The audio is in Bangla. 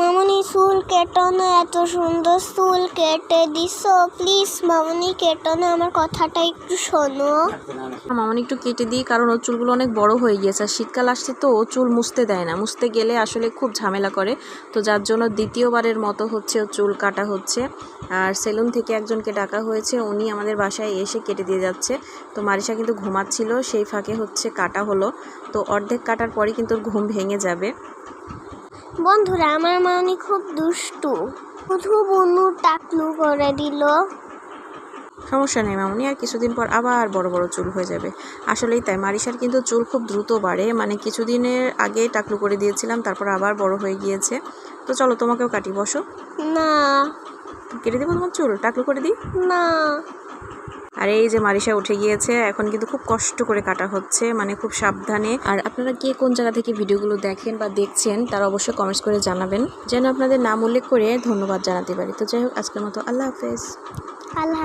মামনি চুল কেটো না এত সুন্দর চুল কেটে দিছো। প্লিজ মামনি কেটো না আমার কথাটা একটু শোনো। মামনি একটু কেটে দিই, কারণ ওর চুলগুলো অনেক বড় হয়ে গিয়েছে। আর শীতকাল আসছে তো, ও চুল মুছতে দেয় না। মুছতে গেলে আসলে খুব ঝামেলা করে। তো যার জন্য দ্বিতীয়বারের মতো হচ্ছে ও চুল কাটা হচ্ছে। আর সেলুন থেকে একজনকে ডাকা হয়েছে, উনি আমাদের বাসায় এসে কেটে দিয়ে যাচ্ছে। তো মারিশা কিন্তু ঘুমাচ্ছিল, সেই ফাঁকে হচ্ছে কাটা হলো। তো অর্ধেক কাটার পরই কিন্তু ঘুম ভেঙে যাবে। বন্ধুরা আমার মামনি খুব দুষ্টু। শুধু বনু টাকলু করে দিল। সমস্যা নেই মামনি আর কিছুদিন পর আবার বড় বড় চুল হয়ে যাবে। আসলেই তাই মারিশার কিন্তু চুল খুব দ্রুত বাড়ে। মানে কিছুদিনের আগে টাকলু করে দিয়েছিলাম তারপর আবার বড় হয়ে গিয়েছে। তো চলো তোমাকেও কাটি বসো। না। কেটে দেবো তোমার চুল? টাকলু করে দিই? না। আর এই যে মারিশা উঠে গিয়েছে, এখন কিন্তু খুব কষ্ট করে কাটা হচ্ছে মানে খুব সাবধানে। আর আপনারা কে কোন জায়গা থেকে ভিডিওগুলো দেখেন বা দেখছেন, তারা অবশ্যই কমেন্টস করে জানাবেন। যেন আপনাদের নাম উল্লেখ করে ধন্যবাদ জানাতে পারি। তো যাই হোক, আজকের মতো আল্লাহ হাফেজ। আল্লাহ।